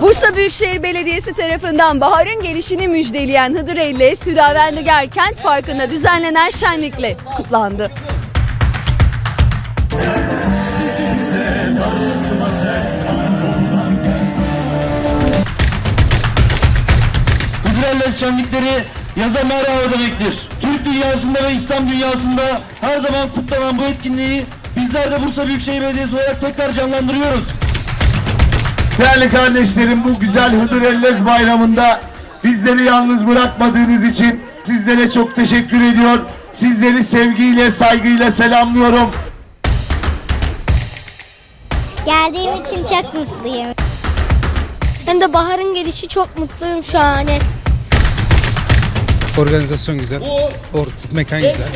Bursa Büyükşehir Belediyesi tarafından baharın gelişini müjdeleyen Hıdır Elles, Hüdavendigar Kent Parkı'nda düzenlenen şenlikle kutlandı. Hıdrellez şenlikleri yaza merhaba demektir. Türk dünyasında ve İslam dünyasında her zaman kutlanan bu etkinliği bizler de Bursa Büyükşehir Belediyesi olarak tekrar canlandırıyoruz. Değerli kardeşlerim bu güzel Hıdrellez bayramında bizleri yalnız bırakmadığınız için sizlere çok teşekkür ediyor. Sizleri sevgiyle, saygıyla selamlıyorum. Geldiğim için çok mutluyum. Hem de baharın gelişi çok mutluyum şu an. Organizasyon güzel. Ortak mekan güzel.